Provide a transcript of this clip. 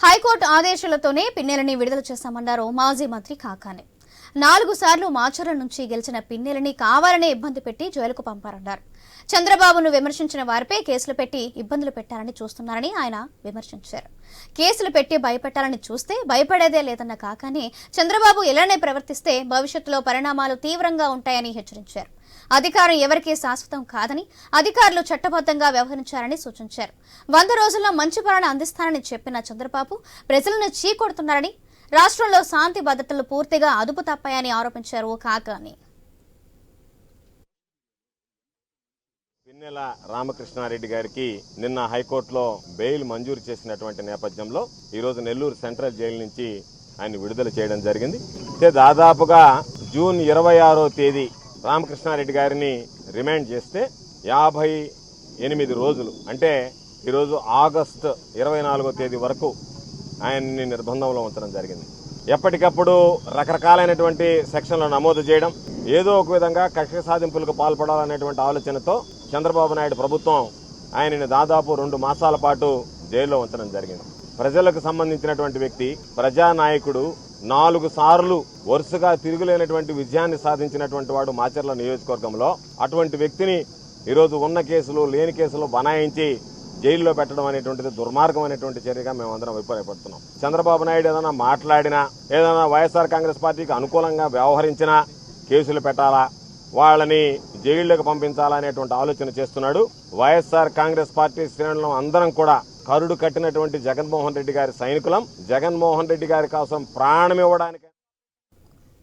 High court ఆదేశాలతోనే పిన్నెలని విడుదల చేశామన్నారు మాజీ మంత్రి కాకానే. నాలుగు సార్లు మాచర్ల నుంచి గెలిచిన పిన్నెలని కావాలనే ఇబ్బంది పెట్టి జైలుకు పంపారన్నారు. చంద్రబాబును విమర్శించిన వారిపై కేసులు పెట్టి ఇబ్బందులు పెట్టాలని చూస్తున్నారని ఆయన విమర్శించారు. కేసులు పెట్టి భయపెట్టాలని చూస్తే భయపడేదే లేదన్న కాకనే చంద్రబాబు ఇలానే ప్రవర్తిస్తే భవిష్యత్తులో పరిణామాలు తీవ్రంగా ఉంటాయని హెచ్చరించారు. అధికారం ఎవరికీ శాశ్వతం కాదని అధికారులు చట్టబద్ధంగా వ్యవహరించారని సూచించారు. వంద రోజుల్లో మంచి పాలన అందిస్తానని చెప్పిన చంద్రబాబు ప్రజలను చీకొడుతున్నారని రాష్ట్రంలో శాంతి భద్రతలు పూర్తిగా అదుపు తప్పాయని ఆరోపించారు కాకాని. పిన్నెల రామకృష్ణారెడ్డి గారికి నిన్న హైకోర్టులో బెయిల్ మంజూరు చేసినటువంటి నేపథ్యంలో ఈరోజు నెల్లూరు సెంట్రల్ జైలు నుంచి ఆయన విడుదల చేయడం జరిగింది. అయితే దాదాపుగా జూన్ ఇరవై ఆరో తేదీ రామకృష్ణారెడ్డి గారిని రిమాండ్ చేస్తే యాభై ఎనిమిది రోజులు అంటే ఈరోజు ఆగస్టు ఇరవై నాలుగో తేదీ వరకు ఆయన్ని నిర్బంధంలో ఉంచడం జరిగింది. ఎప్పటికప్పుడు రకరకాలైనటువంటి సెక్షన్లు నమోదు చేయడం ఏదో ఒక విధంగా కక్ష సాధింపులకు పాల్పడాలనేటువంటి ఆలోచనతో చంద్రబాబు నాయుడు ప్రభుత్వం ఆయనని దాదాపు రెండు మాసాల పాటు జైల్లో ఉంచడం జరిగింది. ప్రజలకు సంబంధించినటువంటి వ్యక్తి ప్రజానాయకుడు నాలుగు సార్లు వరుసగా తిరుగులేనటువంటి విజయాన్ని సాధించినటువంటి వాడు మాచర్ల నియోజకవర్గంలో. అటువంటి వ్యక్తిని ఈరోజు ఉన్న కేసులు లేని కేసులు బనాయించి జైల్లో పెట్టడం అనేటువంటిది దుర్మార్గం అనేటువంటి చర్యగా మేమందరం అభిప్రాయపడుతున్నాం. చంద్రబాబు నాయుడు ఏదైనా మాట్లాడినా ఏదైనా వైఎస్ఆర్ కాంగ్రెస్ పార్టీకి అనుకూలంగా వ్యవహరించినా కేసులు పెట్టాలా వాళ్ళని జైళ్ళకు పంపించాలనేటువంటి ఆలోచన చేస్తున్నాడు. వైఎస్ఆర్ కాంగ్రెస్ పార్టీ శ్రేణులం అందరం కూడా కరుడు కట్టినటువంటి జగన్మోహన్ రెడ్డి గారి సైనికులం. జగన్మోహన్ రెడ్డి గారి కోసం ప్రాణం ఇవ్వడానికి